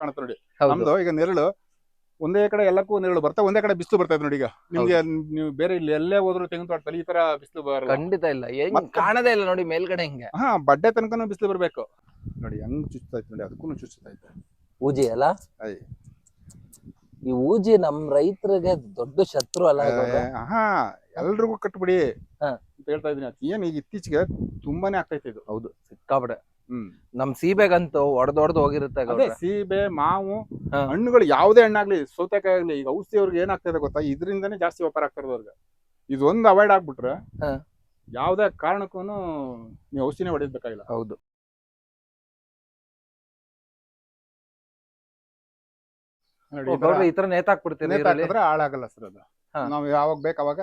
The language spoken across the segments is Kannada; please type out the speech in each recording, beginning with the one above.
ಕಾಣುತ್ತೆ ನೋಡಿ. ನಮ್ದು ಈಗ ನೆರಳು ಒಂದೇ ಕಡೆ ಎಲ್ಲಕ್ಕೂ ನೆರಳು ಬರ್ತಾ ಒಂದೇ ಕಡೆ ಬಿಸಿಲು ಬರ್ತಾ ಇದೆ ನೋಡಿ ಈಗ. ನಿಮ್ಗೆ ನೀವು ಬೇರೆ ಇಲ್ಲಿ ಎಲ್ಲೇ ಹೋದ್ರು ತೆಂಗಿನ ತೋಟದಲ್ಲಿ ಈ ತರ ಬಿಸಿಲು ಬರಲ್ಲ. ಖಂಡಿತ ಇಲ್ಲ. ಹೆಂಗ್ ಕಾಣದೇ ಇಲ್ಲ ನೋಡಿ ಮೇಲ್ಗಡೆ ಹಿಂಗೆ. ಹಾ ಬಡ್ಡೆ ತನಕನು ಬಿಸಿಲು ಬರ್ಬೇಕು. ನೋಡಿ ಹೆಂಗ್ ಚುಚ್ತಾ ಇತ್ತು ನೋಡಿ ಅದಕ್ಕೂ ಚುಚ್ತಾ ಇತ್ತು ಊಜಿ ಅಲ್ಲ. ಈ ಊಜಿ ನಮ್ ರೈತರಿಗೆ ದೊಡ್ಡ ಶತ್ರು ಅಲ್ಲ ಹಾ ಎಲ್ರಿಗೂ ಕಟ್ಬಿಡಿ. ಅಂತ ಹೇಳ್ತಾ ಇದೀನಿ ಏನ್ ಈಗ ಇತ್ತೀಚೆಗೆ ತುಂಬಾನೇ ಆಗ್ತೈತೆ ಇದು ಹೌದು ಸಿಕ್ಕಾಬಿಡೆ ಹ್ಮ್ ನಮ್ ಸೀಬೆಗಂತೂ ಒಡೆದ್ ಒಡೆದು ಹೋಗಿರುತ್ತೆ ಅದೇ ಗೌಡ್ರೆ ಸೀಬೆ ಮಾವು ಹಾ. ಹಣ್ಣುಗಳು ಯಾವುದೇ ಹಣ್ಣಾಗ್ಲಿ ಸೌತೆಕಾಯಿ ಆಗ್ಲಿ ಈಗ ಔಷಧಿ ಅವ್ರಿಗೆ ಏನಾಗ್ತದೆ ಗೊತ್ತಾ ಇದರಿಂದನೇ ಜಾಸ್ತಿ ವ್ಯಾಪಾರ ಆಗ್ತಾ ಇರೋದು ಅವ್ರಿಗೆ ಇದೊಂದು ಅವಾಯ್ಡ್ ಆಗ್ಬಿಟ್ರೆ ಹಾ. ಯಾವ್ದೇ ಕಾರಣಕ್ಕೂ ನೀವು ಔಷಧಿನೇ ಹೊಡಿಬೇಕಾಗಿಲ್ಲ ಹೌದು ನೋಡಿ ಓ, ಈ ತರ ಗೌಡ್ರೆ ಈ ತರ ನೇತಾಕ್ಬಿಡ್ತೀರಿ ನೇತು ಈರುಳ್ಳಿ? ಹಾಕಿದ್ರೆ ಹಾಳಾಗಲ್ಲ ಸರ್ ಅದು ಹಾ. ನಾವು ಯಾವಾಗ ಬೇಕು ಅವಾಗ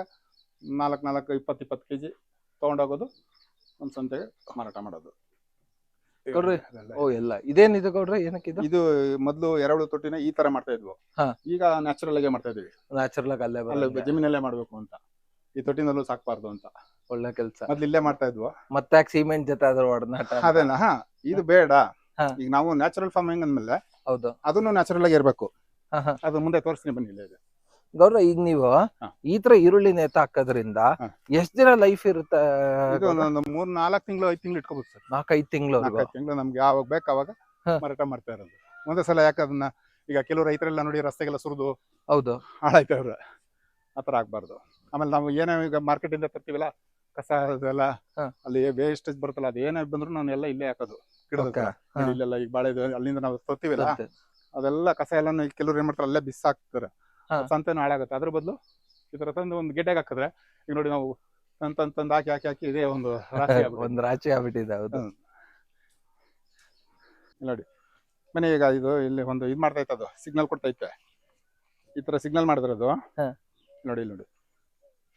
ನಾಲ್ಕು ನಾಲ್ಕು ಇಪ್ಪತ್ತು ಇಪ್ಪತ್ತು ಕೆಜಿ ತಗೊಂಡೋಗೋದು ನಮ್ಮ ಸಂತೆಗೆ ಮಾರಾಟ ಮಾಡೋದು ಅದೆಲ್ಲ. ಓ ಎಲ್ಲ. ಇದೇನಿದು ಗೌಡ್ರೆ? ಏನಕ್ಕಿದು ಇದು? ಮೊದಲು ಎರಡು ತೊಟ್ಟಿನ ಈ ತರ ಮಾಡ್ತಾ ಇದ್ವು. ಹಾ. ಈಗ ನ್ಯಾಚುರಲ್ ಆಗಿ ಮಾಡ್ತಾ ಇದೀವಿ. ನ್ಯಾಚುರಲ್ ಆಗಿ ಅಲ್ಲೇ ಅಲ್ಲ ಬರೋದು. ಜಮೀನಲ್ಲೇ ಮಾಡ್ಬೇಕು ಅಂತ. ಈ ತೊಟ್ಟಿನಲ್ಲೂ ಸಾಕ್ಬಾರ್ದು ಅಂತ. ಒಳ್ಳೆ ಕೆಲ್ಸ. ಮೊದ್ಲು ಇಲ್ಲೇ ಮಾಡ್ತಾ ಇದ್ವು. ಮತ್ತೆ ಸಿಮೆಂಟ್ ಜೊತೆ ಅದ್ರ ಒಡನಾಟ ಅದೇನ ಹಾ ಇದು ಬೇಡ. ಹಾ. ಈಗ ನಾವು ನ್ಯಾಚುರಲ್ ಫಾರ್ಮಿಂಗ್ ಅಂದ್ಮೇಲೆ ಹೌದು. ಅದನ್ನು ನ್ಯಾಚುರಲ್ ಆಗಿ ಇರ್ಬೇಕು. ಹಾ, ಹಾ. ಅದು ಮುಂದೆ ತೋರಿಸ್ತೀನಿ ಬನ್ನಿ ಇಲ್ಲೇ ಇದೆ. ಗೌಡ್ರ ಈಗ ನೀವು ಈ ತರ ಈರುಳ್ಳಿ ನೇತ ಹಾಕೋದ್ರಿಂದ. ಎಷ್ಟ್ ದಿನ ಲೈಫ್ ಇರುತ್ತೆ ಮೂರ್ ನಾಲ್ಕು ತಿಂಗಳು ಐದು ತಿಂಗಳು ಇಟ್ಕೋಬೇಕು ಸರ್. ನಾಲ್ಕೈದು ತಿಂಗಳು ತಿಂಗಳು ನಮ್ಗೆ ಯಾವಾಗ ಬೇಕು ಅವಾಗ. ಮಾರಾಟ ಮಾಡ್ತಾ ಇರೋದು. ಒಂದೇ ಸಲ ಯಾಕೆ ಅದನ್ನ ಈಗ ಕೆಲವು ರೈತರೆಲ್ಲ ನೋಡಿ ರಸ್ತೆಗೆಲ್ಲ ಸುರಿದು ಹೌದು. ಹಾಳಾಯ್ತವ್ರ. ಆತರ ಆಗ್ಬಾರ್ದು. ಆಮೇಲೆ ನಾವು ಏನೇ ಈಗ ಮಾರ್ಕೆಟ್ ಇಂದ ತರ್ತೀವಲ್ಲ ಕಸ ಅದೆಲ್ಲ. ಅಲ್ಲಿ ವೇಸ್ಟ್ ಬರುತ್ತಲ್ಲ ಅದೇನೇ ಬಂದ್ರು ನಾನು ಎಲ್ಲ ಇಲ್ಲೇ ಹಾಕೋದು. ಗಿಡದ ಇಲ್ಲೆಲ್ಲ ಈಗ ಬಾಳೆ ಅಲ್ಲಿಂದ ನಾವು ತರ್ತೀವಲ್ಲ. ಅದೆಲ್ಲ ಕಸ ಎಲ್ಲ ಕೆಲವ್ರು ಏನ್ ಮಾಡ್ತಾರೆ ಅಲ್ಲೇ ಬಿಸಾಕ್ತಾರೆ. ಸಂತೆನೂ ಹಾಳಾಗುತ್ತೆ. ಅದ್ರ ಬದಲು ಈ ತರ ತಂದು ಒಂದು ಗಿಡ್ಡೆಗೆ ಹಾಕಿದ್ರೆ ಈಗ ನೋಡಿ ನಾವು ತಂದ್ ತಂದ್ ತಂದ್ ಹಾಕಿ ಹಾಕಿ ಹಾಕಿ ಇದೇ ಒಂದು ರಾಶಿ ಆಗ್ಬಿಡುತ್ತೆ. ಒಂದ್ ರಾಚಿ ಆಗ್ಬಿಟ್ಟಿದೆ ಹೌದು. ಹ್ಮ್. ಇಲ್ಲಿ ನೋಡಿ ಮನೆ ಈಗ ಇದು ಇಲ್ಲಿ ಒಂದು ಇದು ಮಾಡ್ತಾ ಇತ್ತು ಅದು ಸಿಗ್ನಲ್ ಕೊಡ್ತೈತೆ ಈ ತರ ಸಿಗ್ನಲ್ ಮಾಡಿದ್ರದು ಹಾ. ನೋಡಿ ಇಲ್ಲಿ ನೋಡಿ.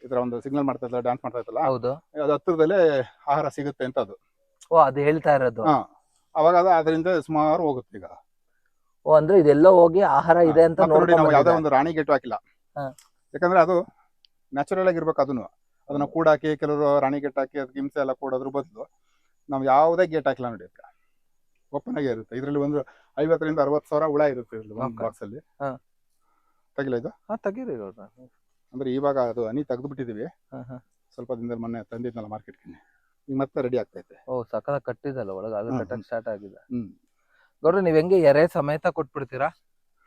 ಈ ತರ ಒಂದು ಸಿಗ್ನಲ್ ಮಾಡ್ತಾ ಇತ್ತು ಡ್ಯಾನ್ಸ್ ಮಾಡ್ತಾ ಇತ್ತಲ್ಲ ಹೌದು. ಅದು ಹತ್ತಿರದಲ್ಲೇ ಆಹಾರ ಸಿಗುತ್ತೆ ಅಂತ ಅದು. ಓ ಅದು ಹೇಳ್ತಾ ಇರೋದು. ಹಾ. ಅವಾಗ ಅದು ಅದರಿಂದ ಸುಮಾರು ಹೋಗುತ್ತೆ ಈಗ. ಓ ಅಂದ್ರೆ ಇದೆಲ್ಲೋ ಹೋಗಿ ಆಹಾರ ಇದೆ ಅಂತ ಮತ್ತೆ ನೋಡಿ ನಾವು ಯಾವ್ದೇ ನೋಡ್ಕೊಂಡ್ ಒಂದು ರಾಣಿ ಗೇಟು ಹಾಕಿಲ್ಲ. ಹಾ. ಯಾಕಂದ್ರೆ ಅದು ನ್ಯಾಚುರಲ್ ಆಗಿರ್ಬೇಕು ಅದನ್ನು. ಅದನ್ನ ಕೂಡಾಕಿ ಕೆಲವರು ರಾಣಿ ಗೇಟ್ ಹಾಕಿ ಅದ್ ಹಿಂಸೆ ಎಲ್ಲ ಕೂಡೋದ್ರ ಬದಲು ನಾವು ಯಾವುದೇ ಗೇಟ್ ಹಾಕಿಲ್ಲ ನೋಡಿ ಓಪನ್ ಆಗಿ ಇರುತ್ತೆ. ಇದರಲ್ಲಿ ಒಂದು ಐವತ್ತರಿಂದ ಅರವತ್ ಸಾವಿರ ಹುಳ ಇರುತ್ತೆ ಇದ್ರಲ್ಲಿ ಒಂದು Okay. ಬಾಕ್ಸ್ ಅಲ್ಲಿ. ಹಾ. ತೆಗಿಲ ಇದು? ಹಾ ತೆಗೀರಿ ಗೌಡ್ರ. ಅಂದ್ರೆ ಇವಾಗ ಅದು ಹನಿ ತೆಗೆದು ಬಿಟ್ಟಿದೀವಿ ಹಾ, ಹಾ. ಸ್ವಲ್ಪ ದಿನದಲ್ಲಿ ಮೊನ್ನೆ ತಂದಿದ್ನಲ್ಲ ಮಾರ್ಕೆಟ್ ಈಗ ಮತ್ತೆ ರೆಡಿ ಆಗ್ತೈತೆ ಓ ಸಕಲ ಕಟ್ಟಿದಲ್ಲ ಒಳಗ. ಅದು ಹ್ಮ್, ಕಟ್ಟಕ್ ಸ್ಟಾರ್ಟ್ ಆಗಿದೆ. ಹ್ಮ್. ಗೌಡ್ರ ನೀವ್ ಹೆಂಗೆ ಎರೆ ಸಮೇತ ಕೊಟ್ಬಿಡ್ತೀರಾ?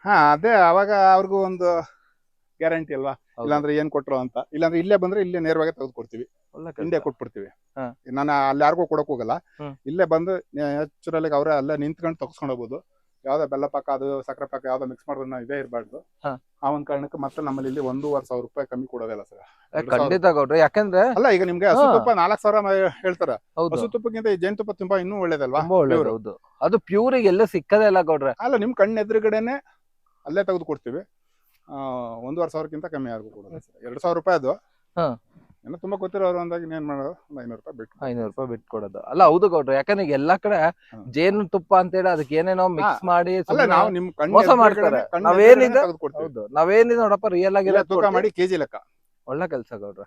ಹಾ ಅದೇ ಅವಾಗ ಅವ್ರಿಗೂ ಒಂದು ಗ್ಯಾರಂಟಿ ಅಲ್ವಾ? ಹೌದು. ಇಲ್ಲಾಂದ್ರೆ ಏನ್ ಕೊಟ್ರು ಅಂತ. ಇಲ್ಲಾಂದ್ರೆ ಇಲ್ಲೇ ಬಂದ್ರೆ ಇಲ್ಲೇ ನೇರವಾಗಿ ತೆಗೆದು ಕೊಡ್ತೀವಿ. ಒಳ್ಳೆ ಹಿಂದೆ ಕೊಟ್ಬಿಡ್ತೀವಿ. ಹಾ. ನಾನು ಅಲ್ಲಿ ಯಾರಿಗೂ ಕೊಡಕ್ ಹೋಗಲ್ಲ. ಹ್ಮ್. ಇಲ್ಲೇ ಬಂದು ನ್ಯಾಚುರಲ್ ಆಗಿ ಅವರೇ ಅಲ್ಲೇ ನಿಂತ್ಕೊಂಡು ತಗ್ಸ್ಕೊಂಡು ಹೋಗ್ಬೋದು. ಯಾವ್ದೇ ಬೆಲ್ಲ ಪಾಕ ಅದು ಸಕ್ಕರೆ ಪಾಕ ಯಾವ್ದೋ ಮಿಕ್ಸ್ ಮಾಡೋದನ್ನ ಇದೇ ಇರಬಾರ್ದು. ಹಾ. ಆ ಒಂದ್ ಕಾರಣಕ್ಕೆ ಮತ್ತೆ ನಮ್ಮಲ್ಲಿ ಇಲ್ಲಿ ಒಂದೂವರೆ ಸಾವಿರ ರೂಪಾಯಿ ಕಮ್ಮಿ ಕೊಡೋದಿಲ್ಲ ಸರ್. ಏ, ಖಂಡಿತ ಗೌಡ್ರಿ ಯಾಕಂದ್ರೆ ಅಲ್ಲ ಈಗ ನಿಮ್ಗೆ ಹಸು ಹಾ. ತುಪ್ಪ ನಾಲ್ಕು ಸಾವಿರ ಮ- ಹೇಳ್ತಾರೆ. ಹೌದು. ಹಸು ತುಪ್ಪಕ್ಕಿಂತ ಈ ಜೇನುತುಪ್ಪ ತುಂಬಾ ಇನ್ನೂ ಒಳ್ಳೇದಲ್ವಾ? ತುಂಬಾ ಒಳ್ಳೇದು pure. ಹೌದು. ಅದು ಪ್ಯೂರ್ ಎಲ್ಲ ಸಿಕ್ಕದೇ ಇಲ್ಲ ಗೌಡ್ರೆ. ಅಲ್ಲ ನಿಮ್ ಕಣ್ಣ ಎದುರುಗಡೆನೆ ಅಲ್ಲೇ ತೆಗೆದು ಕೊಡ್ತೀವಿ. ಆ, ಒಂದೂವರೆ ಸಾವಿರಕ್ಕಿಂತ ಕಮ್ಮಿ ಯಾರಿಗೂ ಕೊಡೋದು ಎರಡು ಸಾವಿರ ರೂಪಾಯಿ ಅದು. ಹಾ. ಏನೋ ತುಂಬಾ ಗೊತ್ತಿರೋರು ಅಂದಾಗ ಇನ್ನೇನ್ ಮಾಡೋದು? ಒಂದು ಐನೂರು ರೂಪಾಯಿ ಬಿಟ್ಟು ಐನೂರು ರೂಪಾಯಿ ಬಿಟ್ಟು ಕೊಡೋದು. ಅಲ್ಲ ಹೌದು ಗೌಡ್ರ. ಯಾಕಂದ್ರೆ ಈಗ ಎಲ್ಲಾ ಕಡೆ ಜೇನು ತುಪ್ಪ ಅಂತ ಹೇಳಿ ಅದಕ್ಕೆ ಏನೇನೋ ಮಿಕ್ಸ್ ಮಾಡಿ ಅಲ್ಲ ನಾವು ನಿಮ್ ಕಣ್ಣು ಮೋಸ ಮಾಡ್ತಾರೆ. ನಾವೇನಿದೆ- ಹೌದು. ನಾವೇನಿದೆ ನೋಡಪ್ಪ ರಿಯಲ್ ಆಗಿ ತೂಕ ಮಾಡಿ ಕೆಜಿ ಲೆಕ್ಕ. ಒಳ್ಳೆ ಕೆಲಸ ಗೌಡ್ರ.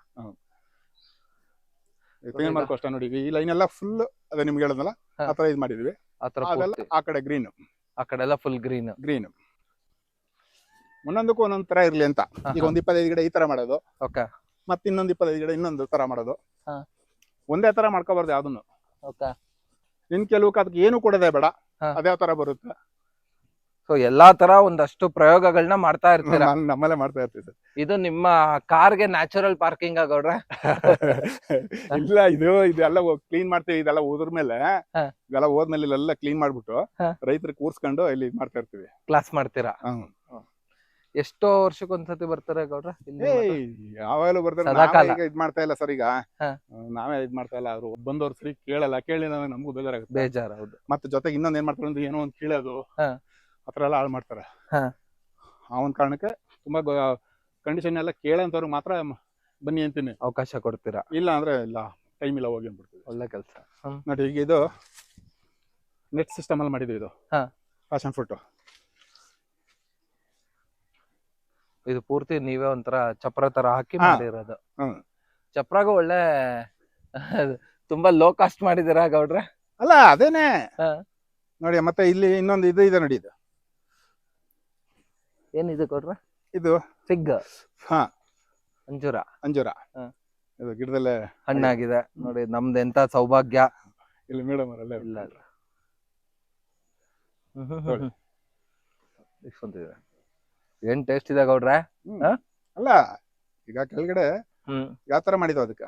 ತೆಂಗಿನ ಮಾರ್ಕ್ ಅಷ್ಟ ನೋಡಿ. ಈ ಲೈನ್ ಎಲ್ಲ ಫುಲ್ ಅದೇ ನಿಮ್ಗೆ ಹೇಳದ್ನಲ್ಲ? ಹಾ. ಆ ತರ ಇದು ಮಾಡಿದ್ವಿ. ಆ ತರ ಆ ಕಡೆ ಗ್ರೀನ್ ಆ ಕಡೆ ಎಲ್ಲ ಫುಲ್ ಗ್ರೀನ್ ಗ್ರೀನ್ ಒಂದೊಂದಕ್ಕೂ ಒಂದೊಂದ್ ತರ ಇರ್ಲಿ ಅಂತ. ಈಗ ಒಂದ್ ಇಪ್ಪತ್ತೈದು ಗಿಡ ಈ ತರ ಮಾಡೋದು. ಓಕೆ. ಮತ್ತೆ ಇನ್ನೊಂದ್ ಇಪ್ಪತ್ತೈದು ಗಿಡ ಇನ್ನೊಂದು ತರ ಮಾಡೋದು ಹಾ. ಒಂದೇ ತರ ಮಾಡ್ಕೋಬಾರ್ದು ಯಾವ್ದನ್ನು ಓಕೆ ಇನ್ ಕೆಲವು ಅದಕ್ಕೆ ಏನು ಕೊಡದೆ ಬೇಡ ಹಾ. ಅದೇ ತರ ಬರುತ್ತೆ ಸೊ ಎಲ್ಲಾ ತರ ಒಂದಷ್ಟು ಪ್ರಯೋಗಗಳನ್ನ ಮಾಡ್ತಾ ಇರ್ತೀರಾ ನಾನ್ ನಮ್ಮಲ್ಲೇ ಮಾಡ್ತಾ ಇರ್ತೀವಿ ಇದು ನಿಮ್ಮ ಕಾರ್ಗೆ ನ್ಯಾಚುರಲ್ ಪಾರ್ಕಿಂಗ್ ಗೌಡ್ರೆ ಇಲ್ಲ ಇದು ಇದೆಲ್ಲ ಕ್ಲೀನ್ ಮಾಡ್ತೀವಿ ಇದೆಲ್ಲ ಹೋದ್ರ ಮೇಲೆ ಹಾ. ಇದೆಲ್ಲ ಹೋದ್ಮೇಲೆ ಇಲ್ಲೆಲ್ಲ ಕ್ಲೀನ್ ಮಾಡ್ಬಿಟ್ಟು ಹಾ. ರೈತರಿಗೆ ಕೂರ್ಸ್ಕೊಂಡು ಇಲ್ಲಿ ಇದ್ ಮಾಡ್ತಾ ಇರ್ತೀವಿ ಕ್ಲಾಸ್ ಮಾಡ್ತೀರಾ ಹ್ಮ್. ಎಷ್ಟೋ ವರ್ಷಕ್ಕೊಂದ್ಸತಿ ಬರ್ತಾರೆ ಗೌಡ್ರ? ಇಲ್ಲಿ ಏಯ್? ಯಾವಾಗಲೂ ಬರ್ತಾರೆ. ನಾವೇ ಈಗ ಇದ್ ಮಾಡ್ತಾ ಇಲ್ಲ ಸರ್ ಈಗ. ಹಾ. ನಾವೇ ಇದ್ ಮಾಡ್ತಾ ಇಲ್ಲ. ಅವ್ರು ಬಂದವ್ರು ಸರಿ ಕೇಳಲ್ಲ. ಕೇಳಿ ನಮ್ಗೂ ಬೇಜಾರಾಗುತ್ತೆ. ಬೇಜಾರ ಹೌದು ಮತ್ತೆ ಜೊತೆಗೆ ಇನ್ನೊಂದ್ ಏನ್ ಮಾಡ್ತಾರೆ ಅಂದ್ರೆ ಏನೋ ಒಂದ್ ಕೇಳೋದು ಹಾ. ಆತರ ಎಲ್ಲ ಹಾಳು ಮಾಡ್ತಾರೆ. ಹಾ. ಆ ಒಂದ್ ಕಾರಣಕ್ಕೆ ತುಂಬಾ ಕಂಡೀಷನ್ ಎಲ್ಲ ಕೇಳಂತವ್ರು ಮಾತ್ರ ಮ- ಬನ್ನಿ ಅಂತೀನಿ. ಅವಕಾಶ ಕೊಡ್ತೀರಾ? ಇಲ್ಲ ಅಂದ್ರೆ ಇಲ್ಲ. ಟೈಮ್ ಇಲ್ಲ ಹೋಗಿ ಅಂದ್ಬಿಡ್ತೀವಿ. ಒಳ್ಳೆ ಕೆಲಸ. ನೋಡಿ ಈಗ ಇದು ನೆಟ್ ಸಿಸ್ಟಮ್ ಅಲ್ಲಿ ಮಾಡಿದ್ವಿ ಇದು. ಹಾ. ಫ್ಯಾಷನ್ ಫುಟ್ ಇದು ಪೂರ್ತಿ ನೀವೇ ಒಂಥರ ಚಪ್ರ ತರ ಹಾಕಿ ಹಾ. ಮಾಡಿರೋದು. ಹ್ಮ್. ಚಪ್ರಾಗ ಒಳ್ಳೆ ತುಂಬಾ ಲೋ ಕಾಸ್ಟ್ ಮಾಡಿದೀರಾ ಗೌಡ್ರೆ? ಅಲ್ಲ ಅದೇನೆ? ಹಾ. ನೋಡಿ ಮತ್ತೆ ಇಲ್ಲಿ ಇನ್ನೊಂದು ಇದು ಇದೆ ನೋಡಿ ಇದು. ಏನಿದೆ ಗೌಡ್ರ? ಇದು ಫಿಗ್. ಹಾ. ಅಂಜೂರ. ಅಂಜೂರ. ಹಾ. ಇದು ಗಿಡದಲ್ಲೇ ಹಣ್ಣಾಗಿದೆ. ನೋಡಿ ನಮ್ದು ಎಂತ ಸೌಭಾಗ್ಯ. ಇಲ್ಲಿ ಮೇಡಮ್ ಅವರಲ್ಲೇ ಇಲ್ಲ. ಇಷ್ಟೊಂದಿದೆ ಏನ್ ಟೇಸ್ಟ್ ಇದೆ ಗೌಡ್ರೆ? ಅಲ್ಲ ಈಗ ಕೆಳಗಡೆ ಹ್ಮ್. ಯಾವ ತರ ಮಾಡಿದ್ವು ಅದಕ್ಕೆ?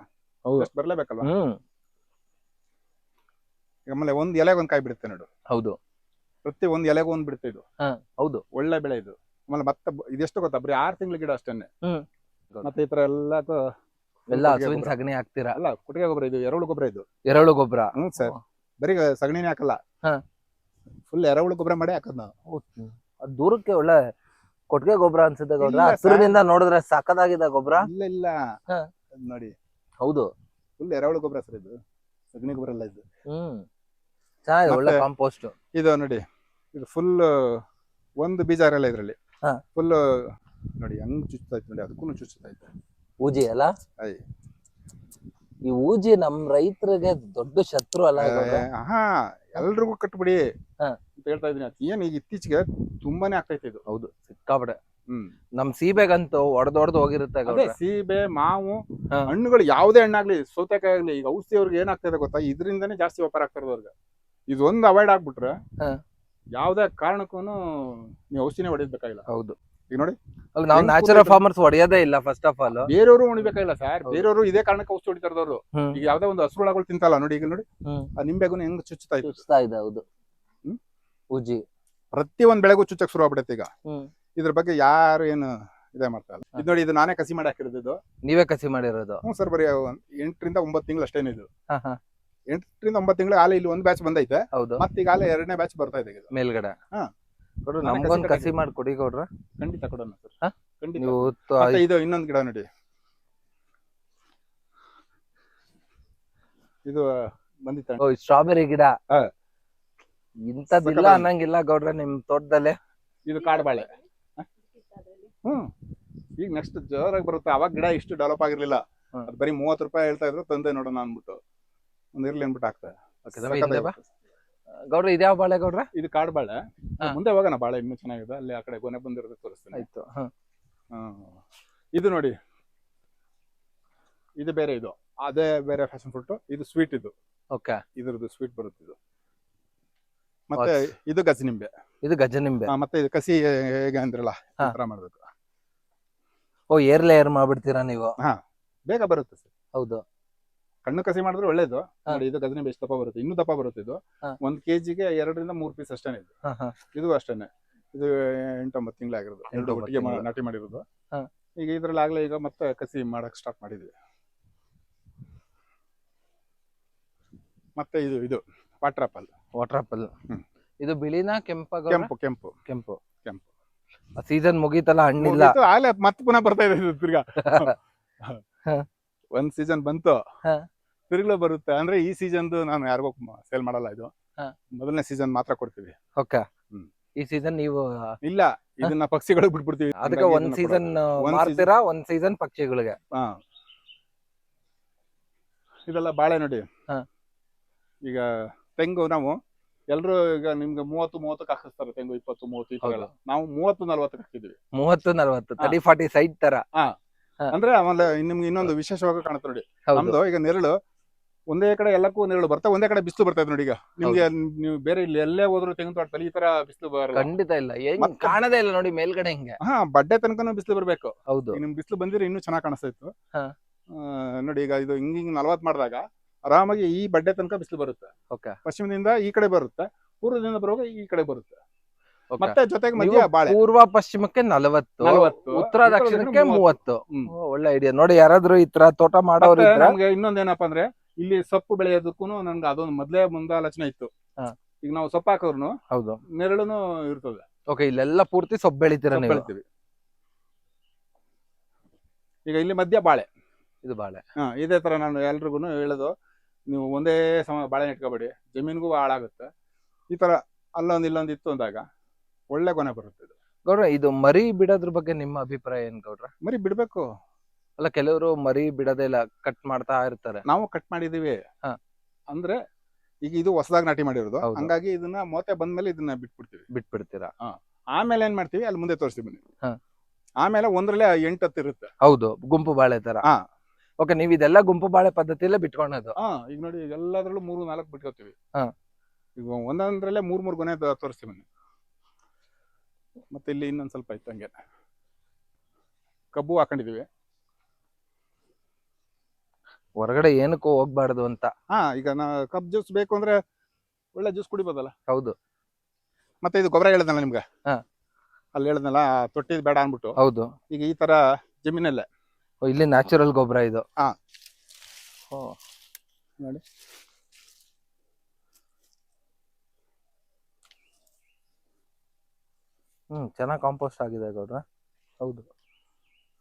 ಹೌದು. ಬರ್ಲೇಬೇಕಲ್ವಾ? ಹ್ಮ್. ಆಮೇಲೆ ಒಂದ್ ಎಲೆಗೆ ಒಂದ್ ಕಾಯಿ ಬಿಡುತ್ತೆ ನೋಡು. ಹೌದು. ಪ್ರತಿ ಒಂದ್ ಎಲೆಗೆ ಒಂದ್ ಬಿಡುತ್ತೆ ಇದು. ಹಾ ಹೌದು. ಒಳ್ಳೆ ಬೆಳೆ ಇದು. ಆಮೇಲೆ ಮತ್ತೆ ಬ- ಇದೆಷ್ಟು ಗೊತ್ತಾ? ಬರೀ ಆರ್ ತಿಂಗಳ ಗಿಡ ಅಷ್ಟೇನೆ. ಹ್ಮ್. ಮತ್ತೆ ಈ ತರ ಎಲ್ಲ ಎಲ್ಲ ಹಸುವಿನ ಸಗಣಿ ಹಾಕ್ತೀರಾ? ಅಲ್ಲ ಕೊಟ್ಟಿಗೆ ಗೊಬ್ಬರ ಇದು ಎರೆಹುಳು ಗೊಬ್ಬರ ಇದು. ಎರೆಹುಳು ಗೊಬ್ಬರ. ಹ್ಮ್ ಸರ್. ಬರೀ ಸಗಣಿನೇ ಹಾಕಲ್ಲ. ಹಾ. ಫುಲ್ ಎರೆಹುಳು ಗೊಬ್ಬರ ಮಾಡಿ ಹಾಕದ್ ನಾವು. ಅದ್ ದೂರಕ್ಕೆ ಒಳ್ಳೆ ಕೊಟ್ಟಿಗೆ ಗೊಬ್ಬರ ಅನ್ಸುತ್ತೆ ಗೌಡ್ರ? ಇಲ್ಲ sir. ಹಸಿರಿನಿಂದ ನೋಡಿದ್ರೆ ಸಖತ್ತಾಗಿದೆ ಗೊಬ್ಬರ? ಇಲ್ಲ ಇಲ್ಲ. ಹಾ. ಅದ್ ನೋಡಿ. ಹೌದು. ಫುಲ್ ಎರೆಹುಳು ಗೊಬ್ಬರ ಸರ್ ಇದು. ಸಗಣಿ ಗೊಬ್ಬರ ಅಲ್ಲ ಇದು. ಹ್ಮ್. ಚೆನ್ನಾಗಿದೆ ಒಳ್ಳೆ ಮತ್ತೆ- ಕಾಂಪೋಸ್ಟ್ ಇದು ನೋಡಿ ಇದು ಫುಲ್ ಒಂದು ಬೀಜ ಇರಲ್ಲ ಇದ್ರಲ್ಲಿ. ಹಾ. ಫುಲ್ ನೋಡಿ ಹಂಗ್ ಚುಚ್ತಾ ಇತ್ತು ನೋಡಿ ಅದಕ್ಕೂ ಚುಚ್ತಾ ಇತ್ತು. ಅಲ್ಲ. ಈ ಊಜಿ ನಮ್ ರೈತರಿಗೆ ದೊಡ್ಡ ಶತ್ರು ಅಲ್ಲ ಹಾ ಎಲ್ರಿಗೂ ಕಟ್ಬಿಡಿ ಹಾ. ಅಂತ ಹೇಳ್ತಾ ಇದೀನಿ ಅದ್ ಏನ್ ಈಗ ಇತ್ತೀಚೆಗೆ ತುಂಬಾನೇ ಆಗ್ತೈತೆ ಇದು. ಹೌದು ಸಿಕ್ಕಾಪಡೆ ಹ್ಮ್. ನಮ್ ಸೀಬೆಗಂತೂ ಒಡೆದೊಡೆದು ಹೋಗಿರುತ್ತೆ ಅದೇ ಗೌಡ್ರೆ ಸೀಬೆ ಮಾವು ಹಾ. ಹಣ್ಣುಗಳು ಯಾವುದೇ ಹಣ್ಣಾಗ್ಲಿ ಸೌತೆಕಾಯಿ ಆಗ್ಲಿ ಈಗ ಔಷಧಿ ಅವ್ರಿಗೆ ಏನಾಗ್ತದೆ ಗೊತ್ತಾ? ಇದರಿಂದನೇ ಜಾಸ್ತಿ ವ್ಯಾಪಾರ ಆಗ್ತಾ ಇರೋದು ಅವ್ರಿಗೆ. ಇದೊಂದು ಅವಾಯ್ಡ್ ಆಗ್ಬಿಟ್ರೆ ಹಾ. ಯಾವ್ದೇ ಕಾರಣಕ್ಕೂ ನೀವು ಔಷಧಿನೇ ಹೊಡಿಬೇಕಾಗಿಲ್ಲ ಹೌದು. ಈಗ ನೋಡಿ. ಅಲ್ಲ ನಾವು ನ್ಯಾಚುರಲ್ ಫಾರ್ಮರ್ಸ್ ಹೊಡೆಯೋದೇ ಇಲ್ಲ ಫಸ್ಟ್ ಆಫ್ ಆಲ್ ಬೇರೆಯವರು ಉಣಿಬೇಕಾಗಿಲ್ಲ ಸರ್. ಬೇರೆಯವರು ಇದೇ ಕಾರಣಕ್ಕೆ ಔಷಧಿ ಹೊಡಿತಾರದವ್ರು. ಈಗ ಯಾವ್ದೇ ಒಂದು ಹಸುಗಳಾಗಳು ತಿಂತಲ್ಲ ನೋಡಿ ಈಗ ನೋಡಿ. ಆ ನಿಂಬೆಗೂ ಹೆಂಗ್ ಚುಚ್ಚುತ್ತಾ ಇತ್ತು ಚುಚ್ತಾ ಇದೆ ಹೌದು. ಉಜ್ಜಿ. ಪ್ರತಿ ಒಂದ್ ಬೆಳೆಗೂ ಚುಚ್ಚಕ್ ಶುರು ಆಗ್ಬಿಡುತ್ತೆ ಈಗ. ಇದ್ರ ಬಗ್ಗೆ ಯಾರು ಏನು ಇದೇ ಮಾಡ್ತಾ ಇಲ್ಲ. ಇದು ನೋಡಿ ಇದು ನಾನೇ ಕಸಿ ಮಾಡಿ ಹಾಕಿರೋದು ಇದು. ನೀವೇ ಕಸಿ ಮಾಡಿರೋದು. ಹ್ಞೂ ಸರ್ ಬರೀ ಎಂಟರಿಂದ ಒಂಬತ್ತು ತಿಂಗಳು ಅಷ್ಟೇನಿದು ಹಾ ಹಾ. ಎಂಟರಿಂದ ಒಂಬತ್ತು ತಿಂಗಳು ಆಲೆ ಇಲ್ಲಿ ಒಂದ್ ಬ್ಯಾಚ್ ಬಂದೈತೆ. ಹೌದು. ಮತ್ತೆ ಈಗ ಆಲೆ ಎರಡನೇ ಬ್ಯಾಚ್ ಬರ್ತಾ ಇದೆ ಇದು. ಮೇಲ್ಗಡೆ. ಹಾ. ನಾನೇ ನಮ್ಗೊಂದ್ ಕಸಿ ಕಸಿ ಮಾಡಿ ಕೊಡಿ ಗೌಡ್ರ. ಖಂಡಿತ ಕೊಡೋಣ ಸರ್. ಹಾ? ಖಂಡಿತ. ನೀವು ತ- ಮತ್ತೆ ಇದು ಇನ್ನೊಂದು ಗಿಡ ನೋಡಿ. ಇದು ಬಂದಿತ್ತ? ಓ ಸ್ಟ್ರಾಬೆರಿ ಗಿಡ. ಹಾ. ಇಂಥದ್ದಿಲ್ಲ ಸಖತ್ತಾಗಿದೆ. ಅನ್ನಂಗಿಲ್ಲ ಗೌಡ್ರ ನಿಮ್ ತೋಟದಲ್ಲೇ. ಇದು ಕಾಡ್ಬಾಳೆ? ಹ್ಮ್. ಈಗ ನೆಕ್ಸ್ಟ್ ಜೋರಾಗಿ ಬರುತ್ತೆ. ಅವಾಗ ಗಿಡ ಇಷ್ಟು ಡೆವಲಪ್ ಆಗಿರ್ಲಿಲ್ಲ. ಹ್ಮ್. ಅದು ಬರೀ ಮೂವತ್ತು ರೂಪಾಯಿ ಹೇಳ್ತಾ ಇದ್ರು ತಂದೆ ನೋಡೋಣ ಅಂದ್ಬಿಟ್ಟು. ಒಂದ್ ಇರ್ಲಿ ಅಂದ್ಬಿಟ್ಟು ಹಿಂದೆ ಬಾ. ಗೌಡ್ರ ಇದ್ಯಾವ ಬಾಳೆ ಗೌಡ್ರ? ಇದು ಕಾಡ್ ಬಾಳೆ. ಮುಂದೆ ಹೋಗೋಣ ಬಾಳೆ ಇನ್ನೂ ಚೆನ್ನಾಗಿದೆ. ಅಲ್ಲಿ ಆ ಕಡೆ ಗೊನೆ ಬಂದಿರೋದು ತೋರಿಸ್ತೀನಿ. ಆಯ್ತು ಹ. ಇದು ನೋಡಿ. ಇದು ಬೇರೆ ಇದು. ಅದೇ ಬೇರೆ ಫ್ಯಾಷನ್ ಫ್ರೂಟ್ ಇದು ಸ್ವೀಟ್ ಇದು. ಓಕೆ. ಇದ್ರದ್ದು ಸ್ವೀಟ್ ಬರುತ್ತೆ ಇದು. ಮತ್ತೆ ಇದು ಗಜನಿಂಬೆ ಇದು ಗಜನಿಂಬೆ ಮತ್ತೆ ಇದು ಕಸಿ ಹೇಗೆ ಅಂದ್ರಲ್ಲ. ತರ ಮಾಡ್ಬೇಕು. ಓ ಏರ್ ಲೇಯರ್ ಮಾಡ್ಬಿಡ್ತೀರಾ ನೀವು? ಹಾ ಬೇಗ ಬರುತ್ತೆ ಸರ್. ಹೌದು. ಕಣ್ಣು ಕಸಿ ಮಾಡಿದ್ರೆ ಒಳ್ಳೇದು. ನೋಡಿ ಇದು ಗಜನಿಂಬೆ ಬೇಸ್ ದಪ್ಪ ಬರುತ್ತೆ. ಇನ್ನೂ ದಪ್ಪ ಬರುತ್ತೆ ಇದು. ಒಂದ್ ಕೆಜಿಗೆ ಎರಡರಿಂದ ಮೂರ್ ಪೀಸ್ ಅಷ್ಟೇನೆ ಇದು. ಇದು ಅಷ್ಟೇನೆ. ಇದು ಎಂಟೊಂಬತ್ತು ತಿಂಗಳಾಗಿರೋದು ಎರಡು ಒಟ್ಟಿಗೆ ನಾಟಿ ಮಾಡಿರೋದು. ಈಗ ಇದ್ರಲ್ಲಿ ಆಗ್ಲೇ ಈಗ ಮತ್ತೆ ಕಸಿ ಮಾಡಕ್ ಸ್ಟಾರ್ಟ್ ಮಾಡಿದ್ವಿ. ಮತ್ತೆ ಇದು ಇದು ವಾಟರ್ ಆಪಲ್ ವಾಟರ್ ಆಪಲ್ ಇದು ಬಿಳಿನ ಕೆಂಪ ಕೆಂಪು. ಕೆಂಪು. ಕೆಂಪು. ಕೆಂಪು ಸೀಸನ್ ಮುಗೀತಲ್ಲ ಹಣ್ಣಿಲ್ಲ. ಆಗ್ಲೇ ಮತ್ತೆ ಪುನಃ ಬರ್ತಾ ಇದೆ ತಿರ್ಗಾ. ಒಂದ್ ಸೀಸನ್ ಬಂತು. ತಿರ್ಗ್ಲೂ ಬರುತ್ತೆ. ಅಂದ್ರೆ ಈ ಸೀಸನ್ ನಾನು ಯಾರಿಗೂ ಸೇಲ್ ಮಾಡಲ್ಲ ಇದು. ಹಾ. ಮೊದಲನೇ ಸೀಸನ್ ಮಾತ್ರ ಕೊಡ್ತೀವಿ. ಓಕೆ. ಹ್ಮ್. ಈ ಸೀಸನ್ ನೀವು ಇಲ್ಲ ಇದನ್ನ ಪಕ್ಷಿಗಳಿಗೆ ಬಿಟ್ಬಿಡ್ತೀವಿ. ಅದಕ್ಕೆ ಹಂಗಾಗಿ ಒಂದ್ ಇದನ್ನ ಸೀಸನ್ ಒಂದ್ ಮಾರ್ತೀರಾ ಒಂದ್ ಸೀಸನ್ ಪಕ್ಷಿಗಳಿಗೆ? ಹಾ. ಇದೆಲ್ಲ ಬಾಳೆ ನೋಡಿ. ಹಾ. ಈಗ ತೆಂಗು ನಾವು ಎಲ್ರು ಈಗ ನಿಮ್ಗೆ ಮೂವತ್ತು ಮೂವತ್ತಕ್ಕೆ ಹಾಕಿಸ್ತಾರೆ ತೆಂಗು ಇಪ್ಪತ್ತು ಮೂವತ್ತು ಈ ತರ ಎಲ್ಲ. ನಾವು ಮೂವತ್ತು ನಲ್ವತ್ತಕ್ಕೆ ಹಾಕಿದ್ವಿ ಮೂವತ್ತು ನಲ್ವತ್ತು ತರ್ಟಿ ಫಾರ್ಟಿ ಸೈಡ್ ತರ. ಅಂದ್ರೆ ಆಮೇಲೆ ನಿಮ್ಗೆ ಇನ್ನೊಂದು ವಿಶೇಷವಾಗಿ ಕಾಣುತ್ತೆ ನೋಡಿ. ಹೌದು. ನಮ್ದು ಈಗ ನೆರಳು ಒಂದೇ ಕಡೆ ಎಲ್ಲಕ್ಕೂ ನೆರಳು ಬರ್ತಾ ಒಂದೇ ಕಡೆ ಬಿಸಿಲು ಬರ್ತಾ ಇದೆ ನೋಡಿ ಈಗ. ನಿಮ್ಗೆ ನೀವು ಬೇರೆ ಇಲ್ಲಿ ಎಲ್ಲೇ ಹೋದ್ರು ತೆಂಗಿನ ತೋಟದಲ್ಲಿ ಈ ತರ ಬಿಸಿಲು ಬರಲ್ಲ. ಖಂಡಿತ ಇಲ್ಲ. ಮತ್ತೆ- ಕಾಣದೇ ಇಲ್ಲ ನೋಡಿ ಮೇಲ್ಗಡೆ ಹಿಂಗೆ. ಹಾ ಬಡ್ಡೆ ತನಕನು ಬಿಸಿಲು ಬರ್ಬೇಕು. ಹೌದು. ನಿಮ್ ಬಿಸಿಲು ಬಂದಿದ್ರೆ ಇನ್ನೂ ಚೆನ್ನಾಗಿ ಕಾಣಿಸ್ತಾ ಇತ್ತು. ಹಾ. ಆ, ನೋಡಿ ಈಗ ಇದು ಹಿಂಗ್ ಹಿಂಗ್ ನಲ್ವತ್ ಮಾಡಿದಾಗ ಆರಾಮಾಗಿ ಈ ಬಡ್ಡೆ ತನಕ ಬಿಸಿಲು ಬರುತ್ತೆ. ಓಕೆ. ಪಶ್ಚಿಮದಿಂದ ಈ ಕಡೆ ಬರುತ್ತೆ ಪೂರ್ವದಿಂದ ಬರುವಾಗ ಈ ಕಡೆ ಬರುತ್ತೆ. ಮತ್ತೆ ಜೊತೆಗೆ ಮಧ್ಯ ಬಾಳೆ. ಪೂರ್ವ ಪಶ್ಚಿಮಕ್ಕೆ ನಲವತ್ತು ನಲವತ್ತು. ಉತ್ತರ ದಕ್ಷಿಣಕ್ಕೆ ಮೂವತ್ತು. ಮೂವತ್ತು. ಹ್ಮ್. ಓ, ಒಳ್ಳೆ ಐಡಿಯಾ ನೋಡಿ ಯಾರಾದ್ರೂ ಈ ತರ ತೋಟ ಮಾಡೋರು ಮತ್ತೆ ಏನಪ್ಪಾ ನಮ್ಗೆ ಇನ್ನೊಂದೇನಪ್ಪ ಅಂದ್ರೆ ಇಲ್ಲಿ ಸೊಪ್ಪು ಬೆಳೆಯೋದಕ್ಕೂ ನನ್ಗೆ ಅದೊಂದು ಮೊದಲೇ ಮುಂದಾಲೋಚನೆ ಇತ್ತು. ಹಾ. ಈಗ ನಾವು ಸೊಪ್ಪು ಹಾಕೋರ್ನು ಹೌದು. ನೆರಳುನು ಇರ್ತದೆ. ಓಕೆ ಇಲ್ಲೆಲ್ಲ ಪೂರ್ತಿ ಸೊಪ್ಪು ಬೆಳಿತೀರ ಸೊಪ್ಪು ನೀವು? ಬೆಳಿತೀವಿ. ಈಗ ಇಲ್ಲಿ ಮಧ್ಯ ಬಾಳೆ. ಇದು ಬಾಳೆ. ಹಾ ಇದೇ ತರ ನಾನು ಎಲ್ರಿಗೂ ಹೇಳೋದು. ನೀವು ಒಂದೇ ಸಮ ಬಾಳೆ ಇಟ್ಕೋಬೇಡಿ. ಜಮೀನಿಗೂ ಹಾಳಾಗುತ್ತೆ. ಈ ತರ ಅಲ್ಲೊಂದು ಇಲ್ಲೊಂದು ಇತ್ತು ಅಂದಾಗ ಒಳ್ಳೆ ಕೊನೆ ಬರುತ್ತೆ ಇದು. ಗೌಡ್ರ ಇದು ಮರಿ ಬಿಡೋದ್ರ ಬಗ್ಗೆ ನಿಮ್ಮ ಅಭಿಪ್ರಾಯ ಏನ್ ಗೌಡ್ರ? ಮರಿ ಬಿಡ್ಬೇಕು. ಅಲ್ಲ ಕೆಲವರು ಮರಿ ಬಿಡೋದೇ ಇಲ್ಲ ಕಟ್ ಮಾಡ್ತಾ ಇರ್ತಾರೆ. ನಾವು ಕಟ್ ಮಾಡಿದೀವಿ. ಹಾ. ಅಂದ್ರೆ ಈಗ ಇದು ಹೊಸದಾಗಿ ನಾಟಿ ಮಾಡಿರೋದು. ಹೌದು. ಹಂಗಾಗಿ ಇದನ್ನ ಮೋತೆ ಬಂದ್ಮೇಲೆ ಇದನ್ನ ಬಿಟ್ಬಿಡ್ತೀವಿ. ಬಿಟ್ಬಿಡ್ತೀರಾ? ಆಮೇಲೆ ಏನ್ ಮಾಡ್ತೀವಿ? ಅಲ್ಲಿ ಮುಂದೆ ತೋರಿಸ್ತೀವಿ ಬನ್ನಿ. ಹಾ. ಆಮೇಲೆ ಒಂದ್ರಲ್ಲೇ ಎಂಟು ಹತ್ತು ಇರುತ್ತೆ. ಹೌದು ಗುಂಪು ಬಾಳೆ ತರ. ಹಾ. ಓಕೆ ನೀವ್ ಇದೆಲ್ಲ ಗುಂಪು ಬಾಳೆ ಪದ್ಧತಿಯಲ್ಲೇ ಬಿಟ್ಕೊಳೋದು. ಹಾ ಈಗ ನೋಡಿ ಎಲ್ಲದರಲ್ಲೂ ಮೂರು ನಾಲ್ಕು ಬಿಟ್ಕೋತೀವಿ. ಹಾ. ಈಗ ಒಂದೊಂದ್ರಲ್ಲೇ ಮೂರ್ ಮೂರ್ ಗೊನೆ ತ- ತೋರಿಸ್ತೀವಿ ಬನ್ನಿ. ಮತ್ತೆ ಇಲ್ಲಿ ಇನ್ನೊಂದ್ ಸ್ವಲ್ಪ ಇತ್ತು ಹಂಗೆ ಕಬ್ಬು ಹಾಕೊಂಡಿದೀವಿ. ಹೊರಗಡೆ ಏನಕ್ಕೂ ಹೋಗ್ಬಾರ್ದು ಅಂತ. ಹಾ ಈಗ ನಾ ಕಪ್ ಜ್ಯೂಸ್ ಬೇಕು ಅಂದ್ರೆ ಒಳ್ಳೆ ಜ್ಯೂಸ್ ಕುಡಿಬೋದಲ್ಲ? ಹೌದು. ಮತ್ತೆ ಇದು ಗೊಬ್ಬರ ಹೇಳಿದ್ನಲ್ಲ ನಿಮ್ಗೆ? ಹಾ. ಅಲ್ಲಿ ಹೇಳಿದ್ನಲ್ಲ ತೊಟ್ಟಿದ್ ಬೇಡ ಅನ್ಬಿಟ್ಟು ಹೌದು. ಈಗ ಈ ತರ ಜಮೀನಲ್ಲೇ. ಓ, ಇಲ್ಲಿ ನ್ಯಾಚುರಲ್ ಗೊಬ್ಬರ ಇದು. ಹಾ. ಓ, ನೋಡಿ. ಹ್ಮ್ ಚೆನ್ನಾಗಿ ಕಾಂಪೋಸ್ಟ್ ಆಗಿದೆ ಗೌಡ್ರ. ಹೌದು.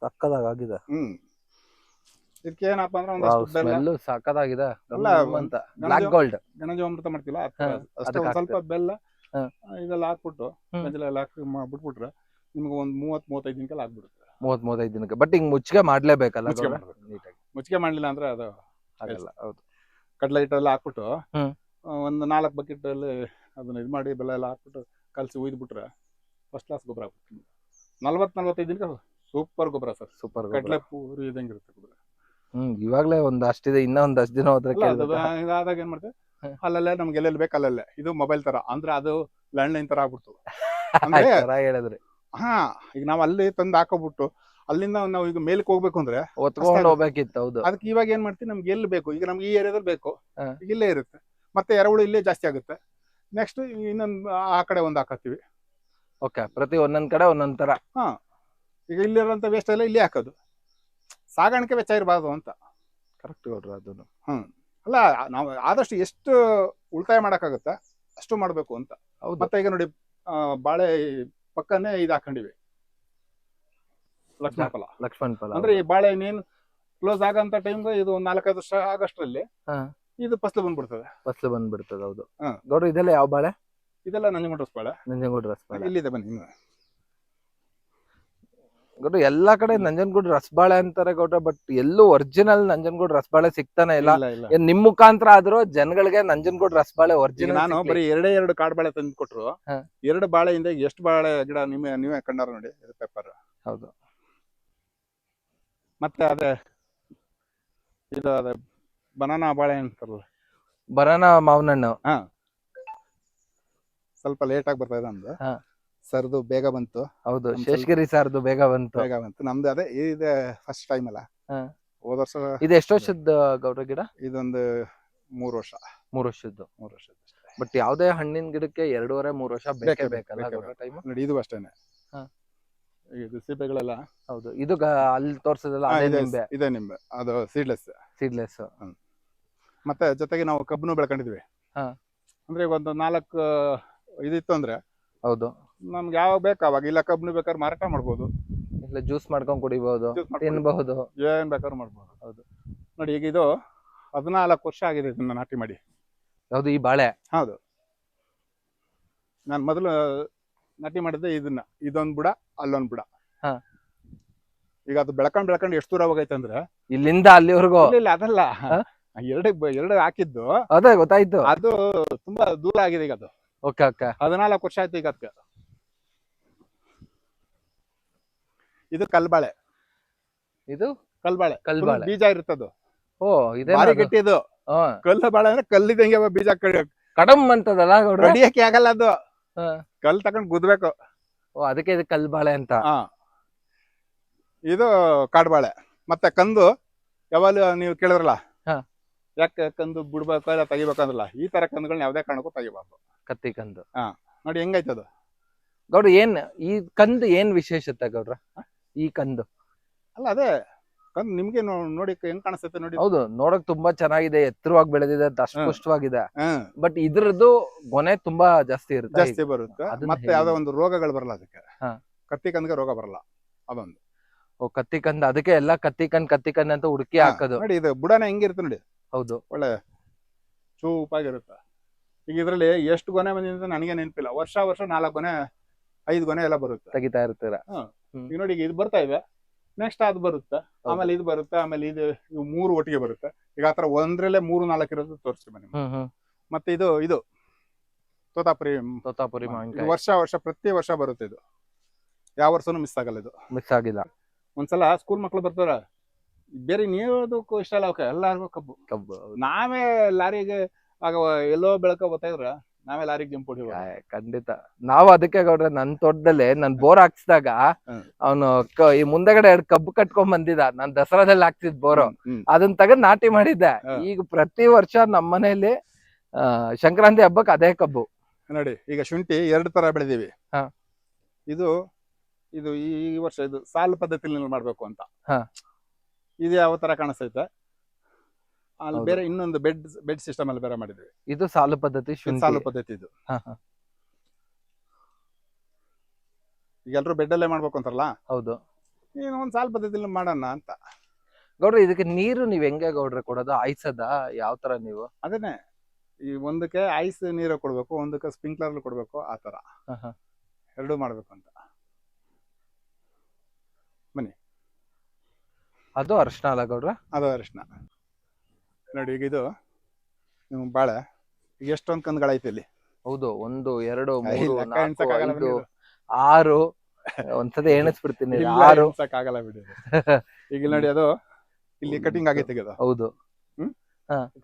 ಸಕ್ಕದಾಗ ಆಗಿದೆ. ಹ್ಮ್. ಇದಕ್ಕೆ ಏನಪ್ಪ ಅಂದ್ರೆ ಒಂದಷ್ಟು ಬೆಲ್ಲ. ಸ್ಮೆಲ್ ಸಕ್ಕದಾಗಿದೆ ಅಲ್ಲ, ಅಂತ. ಗಣಜ- ಬ್ಲಾಕ್ ಗೋಲ್ಡ್ ಗಣಜಾಮೃತ ಮಾಡ್ತಿಲ್ಲ ಆ ಹಾ, ಅಷ್ಟೇ ಅದಕ್ಕೆ ಸ್ವಲ್ಪ ಬೆಲ್ಲ ಹಾ. ಇದೆಲ್ಲ ಹಾಕ್ಬಿಟ್ಟು ಹ್ಮ್. ಹಾಕಿ ಮಾ- ಬಿಟ್ಬಿಟ್ರೆ ನಿಮ್ಗೆ ಒಂದ್ ಮೂವತ್ ಮೂವತ್ತೈದು ದಿನಕ್ಕೆಲ್ಲ ಆಗ್ಬಿಡುತ್ತೆ. ಮೂವತ್ ಮೂವತ್ತೈದು ದಿನಕ್ಕೆ. ಬಟ್ ಹಿಂಗ್ ಮುಚ್ಚಿಗೆ ಮಾಡ್ಲೇಬೇಕಲ್ಲ ಮುಚ್ಚಿಗೆ? ಮಾಡ್ಬೇಕು. ನೀಟಾಗಿ. ಮುಚ್ಚಿಗೆ ಮಾಡ್ಲಿಲ್ಲ ಅಂದ್ರೆ ಅದು ಆಗಲ್ಲ ಹೌದು. ಕಡ್ಲೆ ಹಿಟ್ಟೆಲ್ಲ ಹಾಕ್ಬಿಟ್ಟು ಒಂದ್ ನಾಲ್ಕ್ ಒಂದು ನಾಲ್ಕು ಬಕೆಟ್ ಅಲ್ಲಿ ಅದನ್ನ ಇದು ಮಾಡಿ ಬೆಲ್ಲ ಎಲ್ಲ ಹಾಕ್ಬಿಟ್ಟು ಕಲಸಿ ಉಯ್ದು ಬಿಟ್ರೆ ಫಸ್ಟ್ ಕ್ಲಾಸ್ ಗೊಬ್ಬರ ಆಗ್ಬಿಡ್ತು ನಲ್ವತ್ ನಲ್ವತ್ತೈದು ದಿನಕ್ಕೆ ಸೂಪರ್ ಗೊಬ್ಬರ ಸರ್. ಸೂಪರ್ ಕಡ್ಲೆ ಪೂರಿ ಇದಂಗಿರುತ್ತೆ ಗೊಬ್ಬರ. ಹ್ಮ್ ಇವಾಗ್ಲೇ ಒಂದ್ ಅಷ್ಟಿದೆ ಇನ್ನ ಒಂದ್ ಅಷ್ಟ್ ದಿನ ಹೋದ್ರೆ ಅಲ್ಲ, ಅದು ಕೇಳ್ಬೇಕಾ? ಇದಾದಾಗ ಏನ್ ಮಾಡ್ತೇವೆ. ಅಲ್ಲಲ್ಲೇ ನಮ್ಗೆ ಎಲ್ಲೆಲ್ಲಿ ಬೇಕು ಅಲ್ಲಲ್ಲೇ. ಇದು ಮೊಬೈಲ್ ತರ. ಅಂದ್ರೆ ಅದು ಲ್ಯಾಂಡ್ ಲೈನ್ ತರ ಆಗ್ಬಿಡ್ತು. ಅಂದ್ರೆ ಹೇಳಿದ್ರಿ. ಹಾ ಈಗ ನಾವ್ ಅಲ್ಲಿ ತಂದು ಹಾಕೋಬಿಟ್ಟು ಅಲ್ಲಿಂದ ನಾವು ಈಗ ಮೇಲಕ್ಕೆ ಹೋಗ್ಬೇಕು ಅಂದ್ರೆ ಅಷ್ಟಾಗುತ್ತೆ. ಹೋಗ್ಬೇಕಿತ್ತು ಹೌದು. ಅದಕ್ಕೆ ಇವಾಗ ಏನ್ ಮಾಡ್ತೀವಿ? ನಮ್ಗೆ ಎಲ್ಲಿ ಬೇಕು? ಈಗ ನಮ್ಗೆ ಈ ಏರಿಯಾದಲ್ಲಿ ಬೇಕು. ಹಾ. ಈಗ ಇಲ್ಲೇ ಇರುತ್ತೆ. ಮತ್ತೆ ಎರವಳು ಇಲ್ಲೇ ಜಾಸ್ತಿ ಆಗುತ್ತೆ. ನೆಕ್ಸ್ಟ್ ಇನ್ನೊಂದ್ ಆ ಕಡೆ ಒಂದು ಹಾಕತ್ತೀವಿ. ಓಕೆ ಪ್ರತಿ ಒಂದೊಂದ್ ಕಡೆ ಒಂದೊಂದ್ ತರ. ಈಗ ಇಲ್ಲಿರೋಂಥ ವೇಸ್ಟ್ ಎಲ್ಲ ಇಲ್ಲೇ ಹಾಕೋದು. ಸಾಗಾಣಿಕೆ ವೆಚ್ಚ ಇರಬಾರ್ದು ಅಂತ. ಕರೆಕ್ಟ್ ಗೌಡ್ರ ಅದನ್ನು ಅಲ್ಲ ನಾವು ಆದಷ್ಟು ಎಷ್ಟು ಉಳಿತಾಯ ಮಾಡೋಕ್ಕಾಗುತ್ತೆ ಅಷ್ಟು ಮಾಡಬೇಕು ಅಂತ. ಹೌದು. ಮತ್ತೆ ಈಗ ನೋಡಿ ಆ, ಬಾಳೆ ಪಕ್ಕನೇ ಇದು ಹಾಕೊಂಡಿವಿ. ಲಕ್ಷ್ಮಣ ಫಲ. ಲಕ್ಷ್ಮಣ ಫಲ ಅಂದ್ರೆ ಈ ಬಾಳೆ ಇನ್ನೇನು ಕ್ಲೋಸ್ ಆಗಂತ ಟೈಮ್ ಇದು ಒಂದ್ ನಾಲ್ಕೈದು ವರ್ಷ ಆಗಷ್ಟರಲ್ಲಿ ಹಾ. ಇದು ಫಸ್ಲು ಬಂದ್ಬಿಡ್ತದೆ. ಫಸ್ಲು ಬಂದ್ಬಿಡ್ತದೆ ಹೌದು. ಹಾ. ಗೌಡ್ರ ಇದೆಲ್ಲ ಯಾವ ಬಾಳೆ? ಇದೆಲ್ಲ ನಂಜನಗೂಡು ಬಾಳೆ ನಂಜನಗೂಡು ರಸಬಾಳೆ. ಇಲ್ಲಿದೆ ಬನ್ನಿ. ಗೌಡ್ರ ಎಲ್ಲಾ ಕಡೆ ನಂಜನಗೂಡು ರಸಬಾಳೆ ಅಂತಾರೆ ಗೌಡ್ರ ಬಟ್ ಎಲ್ಲೂ ಒರಿಜಿನಲ್ ನಂಜನಗೂಡು ರಸಬಾಳೆ ಸಿಗ್ತಾನೆ ಇಲ್ಲ. ಏನ್ ನಿಮ್ ಮುಖಾಂತರ ಆದ್ರೂ ಜನಗಳಿಗೆ ನಂಜನಗೂಡು ರಸಬಾಳೆ ಈಗ ಒರಿಜಿನಲ್ ನಾನು ಬರೀ ಎರಡೇ ಎರಡು ಕಾಡು ಬಾಳೆ ತಂದು ಕೊಟ್ರು ಹಾ. ಎರಡು ಬಾಳೆಯಿಂದ ಎಷ್ಟು ಬಾಳೆ ಗಿಡ ನೀವೇ ನೀವೇ ಕಂಡಾರ ನೋಡಿ ಪೇಪರ್ ಹೌದು. ಮತ್ತೆ ಅದೇ ಇದು ಅದೇ ಬನಾನಾ ಬಾಳೆ ಅಂತಾರಲ್ಲ. ಬನಾನ ಮಾವನಣ್ಣು. ಹಾ. ಸ್ವಲ್ಪ ಲೇಟ್ ಆಗಿ ಬರ್ತಾ ಇದೆ ಅಂದ್ರೆ ಹಾ. ಸರ್ದು ಬೇಗ ಬಂತು. ಹೌದು ಶೇಷಗಿರಿ ಸರ್ದು ಬೇಗ ಬಂತು. ಬೇಗ ಬಂತು. ನಮ್ದು ಅದೇ ಇದೆ ಫಸ್ಟ್ ಟೈಮ್ ಅಲ್ಲ. ಹಾ. ಹೋದ ವರ್ಷ ಇದು ಎಷ್ಟು ವರ್ಷದ ಗೌರವ ಗಿಡ? ಇದೊಂದು ಮೂರು ವರ್ಷ. ಮೂರು ವರ್ಷದ್ದು. ಮೂರು ವರ್ಷ ಬಟ್ ಯಾವುದೇ ಹಣ್ಣಿನ ಗಿಡಕ್ಕೆ ಎರಡೂವರೆ ಮೂರು ವರ್ಷ ಬೇಕೇ ಬೇಕೇ ಬೇಕಲ್ಲ ಬೇಕೇ ಗೌಡ್ರ ಟೈಮ್ ನೋಡಿ ಇದು ಅಷ್ಟೇನೆ. ಹಾ. ಇದು ಸೀಬೆಗಳೆಲ್ಲ ಹೌದು ಇದು ಗ- ಅಲ್ಲಿ ತೋರ್ಸೋದಲ್ಲ ಹಾ, ಅದೇ ಇದೆ ನಿಂಬೆ. ಇದೆ ನಿಂಬೆ. ಅದು ಸೀಡ್ಲೆಸ್ ಸೀಡ್ಲೆಸ್ ಮತ್ತೆ ಜೊತೆಗೆ ನಾವು ಕಬ್ಬನ್ನು ಬೆಳ್ಕೊಂಡಿದ್ವಿ ಹಾ. ಅಂದ್ರೆ ಈಗ ಒಂದು ನಾಲ್ಕು ಇದಿತ್ತು ಅಂದ್ರೆ ಹೌದು. ನಮ್ಗೆ ಯಾವಾಗ ಬೇಕು ಅವಾಗ. ಇಲ್ಲ ಕಬ್ಬನ್ನು ಬೇಕಾದ್ರೆ ಮಾರಾಟ ಮಾಡ್ಬೋದು. ಇಲ್ಲ ಜ್ಯೂಸ್ ಮಾಡ್ಕೊಂಡು ಕುಡಿಬಹುದು Juice ಮಾಡ್ಕೊಂಡು ತಿನ್ಬಹುದು. ಏನ್ ಬೇಕಾದ್ರೂ ಮಾಡ್ಬೋದು. ಹೌದು. ನೋಡಿ ಈಗ ಇದು ಹದಿನಾಲ್ಕು ವರ್ಷ ಆಗಿದೆ ಇದನ್ನ ನಾಟಿ ಮಾಡಿ. ಹೌದು ಈ ಬಾಳೆ. ಹೌದು. ನಾನು ಮೊದಲು ನಾಟಿ ಮಾಡಿದ್ದೆ ಇದನ್ನ. ಇದೊಂದ್ ಬುಡ ಅಲ್ಲೊಂದ್ ಬುಡ. ಹಾ. ಈಗ ಅದು ಬೆಳ್ಕೊಂಡ್ ಬೆಳ್ಕೊಂಡ್ ಎಷ್ಟು ದೂರ ಹೋಗೈತೆ ಅಂದ್ರೆ? ಇಲ್ಲಿಂದ ಅಲ್ಲಿವರೆಗೂ. ಇಲ್ಲ, ಇಲ್ಲ ಅದಲ್ಲ. ಹಾ? ಎರಡು ಎರಡು ಹಾಕಿದ್ದು. ಅದೇ ಗೊತ್ತಾಯ್ತು. ಅದು ತುಂಬಾ ದೂರ ಆಗಿದೆ ಈಗ ಅದು. Okay okay. ಹದಿನಾಲ್ಕು ವರ್ಷ ಆಯ್ತು ಈಗ ಅದಕ್ಕೆ ಇದು ಕಲ್ಬಾಳೆ. ಇದು? ಕಲ್ಬಾಳೆ. ಕಲ್ಬಾಳೆ. ಬೀಜ ಇರ್ತದು ಓ ಇದೆ ಭಾರಿ ಗಟ್ಟಿದು ಹಾ. ಕಲ್ಲು ಬಾಳೆ ಅಂದ್ರೆ ಕಲ್ಲಿದಂಗೆ ಬೀಜ ಕಡಿ- ಕಡಮ್ ಅಂತದಲ್ಲ ಕಡಿಯಕ್ಕೆ ಆಗಲ್ಲ ಅದು. ಹಾ. ಕಲ್ ತಕೊಂಡ್ ಗುದ್ಬೇಕು. ಓ ಅದಕ್ಕೆ ಇದು ಕಲ್ಬಾಳೆ ಅಂತ. ಹಾ. ಇದು ಕಾಡ್ಬಾಳೆ. ಮತ್ತೆ ಕಂದು ಯಾವಾಗಲೂ ನೀವು ಕೇಳಿದ್ರಲ್ಲ? ಹಾ. ಯಾಕೆ ಕಂದು ಬಿಡ್ಬೇಕು ಇಲ್ಲ ತೆಗಿಬೇಕಂದ್ರಲ್ಲ ಈ ತರ ಕಂದುಗಳನ್ನ ಯಾವ್ದೇ ಕಾರಣಕ್ಕೂ ತೆಗಿಬಾರ್ದು. ಕತ್ತಿ ಕಂದು. ನೋಡಿ ಹೆಂಗೈತೆ ಅದು ಗೌಡ್ರ ಏನ್ ಈ ಕಂದು ಏನ್ ವಿಶೇಷತೆ ಗೌಡ್ರ? ಈ ಕಂದು. ಅಲ್ಲ ಅದೇ ಕಂದು ನಿಮ್ಗೆ ನೋ- ನೋಡಿ ಹೆಂಗ್ ಕಾಣಿಸುತ್ತೆ ನೋಡಿ. ಹೌದು ನೋಡಕ್ ತುಂಬಾ ಚೆನ್ನಾಗಿದೆ ಎತ್ತರವಾಗಿ ಬೆಳೆದಿದೆ. ದಷ್ಟಪುಷ್ಟವಾಗಿದೆ ಹ್ಮ್ ಬಟ್ ಇದ್ರದ್ದು ಗೊನೆ ತುಂಬಾ ಜಾಸ್ತಿ ಇರುತ್ತೆ. ಜಾಸ್ತಿ ಬರುತ್ತೆ. ಅದನ್ನ ಮತ್ತೆ. ಯಾವ್ದೋ ಒಂದು ರೋಗಗಳು ಬರಲ್ಲ ಅದಕ್ಕೆ. ಹಾ. ಕತ್ತಿ ಕಂದ್ಗೆ ರೋಗ ಬರಲ್ಲ ಅದೊಂದು. ಓ ಕತ್ತಿ ಕಂದ್ ಅದಕ್ಕೆ ಎಲ್ಲ ಕತ್ತಿ ಕಂದ್ ಕತ್ತಿ ಕಂದ್ ಅಂತ ಹುಡುಕಿ ಹಾ, ಹಾಕೋದು. ನೋಡಿ ಇದು ಬುಡನ ಹೆಂಗಿರುತ್ತೆ ನೋಡಿ. ಹೌದು. ಒಳ್ಳೆ ಚೂಪಾಗಿರುತ್ತೆ ಈಗ ಇದ್ರಲ್ಲಿ ಎಷ್ಟು ಗೊನೆ ಬಂದಿದೆ ಅಂತ ನನಗೆ ನೆನಪಿಲ್ಲ. ವರ್ಷ ವರ್ಷ ನಾಲ್ಕು ಗೊನೆ ಐದು ಗೊನೆ ಎಲ್ಲ ಬರುತ್ತೆ. ತೆಗಿತಾ ಇರ್ತೀರ. ಈಗ ನೋಡಿ ಈಗ ಇದು ಬರ್ತಾ ಇದೆ. ನೆಕ್ಸ್ಟ್ ಅದು ಬರುತ್ತೆ. ಆಮೇಲೆ ಇದು ಬರುತ್ತೆ. ಆಮೇಲೆ ಇದು ಇವು ಮೂರು ಒಟ್ಟಿಗೆ ಬರುತ್ತೆ. ಈಗ ಆತರ ಒಂದ್ರಲ್ಲೇ ಮೂರು ನಾಲ್ಕು ಇರೋದು ತೋರಿಸ್ತೀವಿ ಹ್ಮ್ ಮತ್ತೆ ಇದು ಇದು. ತೋತಾಪುರಿ ತೋತಾಪುರಿ ಇದು ವರ್ಷ ವರ್ಷ ಪ್ರತಿ ವರ್ಷ ಬರುತ್ತೆ ಇದು. ಯಾವ ವರ್ಷನೂ ಮಿಸ್ ಆಗಲ್ಲ ಇದು. ಮಿಸ್ ಆಗಿಲ್ಲ. ಒಂದ್ಸಲ ಸ್ಕೂಲ್ ಮಕ್ಳು ಬರ್ತಾರ ಬೇರೆ ನೀವದಕ್ಕೂ ಇಷ್ಟ ಇಲ್ಲ ಅವಕ್ಕೆ ಎಲ್ಲಾರ್ಗು ಕಬ್ಬು. ಕಬ್ಬು ನಾವೇ ಲಾರಿಗೆ ಆಗ ಎಲ್ಲೋ ಬೆಳಕ ಬರ್ತಾ ಇದ್ರ ನಾವೇ ಲಾರಿಗೆ ಜಂಪ್ ಹೊಡಿ ಆಯ್, ಖಂಡಿತ. ನಾವು ಅದಕ್ಕೆ ಗೌಡ್ರೆ ನನ್ ತೋಟದಲ್ಲಿ ನನ್ ಬೋರ್ ಹಾಕ್ಸಿದಾಗ ಹ್ಮ್. ಅವನು ಈ ಮುಂದೆಗಡೆ ಎರಡು ಕಬ್ಬು ಕಟ್ಕೊಂಡ್ ಬಂದಿದ್ದ. ನಾನ್ ದಸರಾದಲ್ಲಿ ಹಾಕ್ತಿದ್ ಬೋರು. ಅದನ್ ಅದನ್ನ ತಗದ್ ನಾಟಿ ಮಾಡಿದ್ದೆ. ಹಾ. ಈಗ ಪ್ರತಿ ವರ್ಷ ನಮ್ಮ ಮನೆಯಲ್ಲಿ ಆ, ಸಂಕ್ರಾಂತಿ ಹಬ್ಬಕ್ಕೆ ಅದೇ ಕಬ್ಬು. ನೋಡಿ ಈಗ ಶುಂಠಿ ಎರಡು ತರ ಬೆಳೆದಿವಿ. ಹಾ. ಇದು ಇದು ಈ ಈ ವರ್ಷ ಇದು ಸಾಲು ಪದ್ಧತಿ ಮಾಡ್ಬೇಕು ಅಂತ. ಹಾ. ಇದು ಯಾವ ತರ ಕಾಣಿಸ್ತೈತೆ? ಅಲ್ಲಿ ಬೇರೆ ಇನ್ನೊಂದು ಬೆಡ್ ಬೆಡ್ ಸಿಸ್ಟಮ್ ಅಲ್ಲಿ ಬೇರೆ ಮಾಡಿದ್ವಿ. ಇದು ಸಾಲು ಪದ್ಧತಿ ಸಾಲ ಶುಂಠಿ ಸಾಲು ಪದ್ಧತಿ ಇದು. ಹಾ, ಹಾ. ಈಗ ಬೆಡ್ ಅಲ್ಲೇ ಮಾಡ್ಬೇಕು ಅಂತಾರಲ್ಲ? ಹೌದು. ಈಗ ಒಂದ್ ಸಾಲು ಪದ್ಧತಿಲಿ ಮಾಡೋಣ ಅಂತ. ಗೌಡ್ರೆ ಇದಕ್ಕೆ ನೀರು ನೀವ್ ಹೆಂಗೆ ಗೌಡ್ರೆ ಕೊಡೋದು? ಐಸದ? ಯಾವ ತರ ನೀವು? ಅದನ್ನೇ ಈ ಒಂದಕ್ಕೆ ಐಸ್ ನೀರು ಕೊಡ್ಬೇಕು ಒಂದಕ್ಕೆ ಸ್ಪ್ರಿಂಕ್ಲರ್ ಕೊಡ್ಬೇಕು ಆ ತರ ಹಾ, ಹಾ. ಎರಡೂ ಮಾಡ್ಬೇಕು ಅಂತ. ಅದು ಅರ್ಶನ ಅಲ್ಲ ಗೌಡ್ರ? ಅದು ಅರಿಶಿನ ನೋಡಿ ಈಗ ಇದು. ನಿಮ್ ಬಾಳೆ. ಈಗ ಎಷ್ಟೊಂದ್ ಕಂದ್ಗಳೈತೆ ಇಲ್ಲಿ? ಹೌದು ಒಂದು ಎರಡು ಮೂರು ಲೆಕ್ಕ ನಾಲ್ಕು ಎಣ್ಸಕ್ಕಾಗಲ್ಲ ಐದು ಬಿಡಿ. ಇದು. ಆರು. ಒಂದ್ಸತಿ ಎಣಿಸ್ಬಿಡ್ತೀನಿ ಇಲ್ಲ, ಆರು. ಎಣ್ಸಕ್ಕಾಗಲ್ಲ ಬಿಡಿ ಈಗ ಇಲ್ಲಿ ನೋಡಿ ಅದು. ಇಲ್ಲಿ ಕಟಿಂಗ್ ಆಗೈತೆ ಈಗ ಅದು ಹೌದು.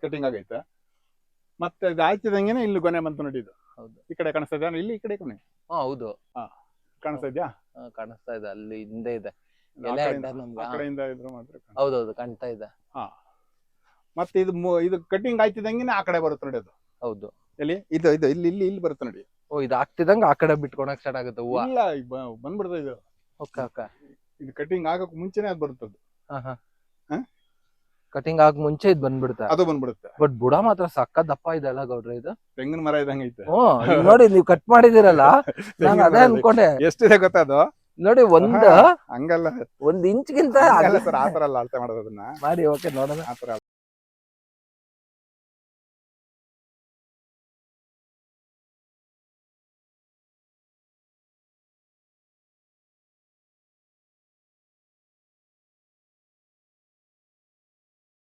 ಕಟಿಂಗ್ ಆಗೈತೆ. ಮತ್ತೆ ಇದು ಆಯ್ತಿದಂಗೆನೆ ಇಲ್ಲಿ ಕೊನೆ ಬಂತು ನೋಡಿ ಇದು. ಹೌದು. ಈ ಕಡೆ ಕಾಣಿಸ್ತಾ ಇದೆ ಇಲ್ಲಿ ಈ ಕಡೆ ಕೊನೆ ಹಾ, ಹೌದು. ಕಾಣಿಸ್ತಾ ಇದೆಯಾ? ಹಾ, ಕಾಣಿಸ್ತಾ ಇದೆ ಅಲ್ಲಿ ಹಿಂದೆ ಇದೆ. ಆ ಎಲೆ ಕಡೆಯಿಂದ- ಅಡ್ಡ ನಮ್ಗೆ, ಆ ಹಾ. ಕಡೆಯಿಂದ ಇದ್ರು ಮಾತ್ರ ಕಾಣುತ್ತೆ. ಹೌದೌದು ಕಾಣ್ತಾ ಇದೆ. ಮತ್ತೆ ಇದು ಮು- ಇದು ಕಟಿಂಗ್ ಆಯ್ತಿದಂಗೆ ಆ ಕಡೆ ಬರುತ್ತೆ ನೋಡಿ ಅದು. ಹೌದು. ಎಲ್ಲಿ? ಇದು ಇದು ಇಲ್ಲಿ ಇಲ್ಲಿ ಇಲ್ಲಿ ಬರುತ್ತೆ ನೋಡಿ. ಓ ಇದು ಆಗ್ತಿದಂಗ ಆ ಕಡೆ ಬಿಟ್ಕೊಳಕ್ ಸ್ಟಾರ್ಟ್ ಆಗುತ್ತೆ ಹೂವ. ಇಲ್ಲ ಬ- ಬಂದ್ಬಿಡ್ತದೆ ಇದು. Okay okay. ಇದು ಕಟಿಂಗ್ ಆಗಕ್ ಮುಂಚೆನೆ ಅದು ಬರುತ್ತೆ ಅದು. ಹಾ ಹಾ? ಕಟಿಂಗ್ ಆಗ ಮುಂಚೆ ಇದ್ ಬಂದ್ಬಿಡುತ್ತೆ. ಅದು ಬಂದ್ಬಿಡುತ್ತೆ. ಬಟ್ ಬುಡ ಮಾತ್ರ ಸಕ್ಕ ದಪ್ಪ ಇದೆ ಅಲ್ಲ ಗೌಡ್ರೆ ಇದು? ತೆಂಗಿನ ಮರ ಇದಂಗೆ ಐತೆ. ಇದ್ ನೋಡಿ ನೀವ್ ಕಟ್ ಮಾಡಿದಿರಲ್ಲ? ನಾನು ತೆಂಗಿನ ಅದೇ ಮರ ಇದೆ. ಅನ್ಕೊಂಡೆ. ಎಷ್ಟಿದೆ ಗೊತ್ತಾ ಅದು? ನೋಡಿ ಒಂದ್ ಹಂಗಲ್ಲ. ಒಂದ್ ಇಂಚ್ಗಿಂತ ಹಂಗಲ್ಲ ಸರ್ ಆತರ ಅಲ್ಲ ಅಳತೆ ಮಾಡೋದು ಅದನ್ನ. ಮಾಡಿ ಓಕೆ ನೋಡೋಣ. ಆತರ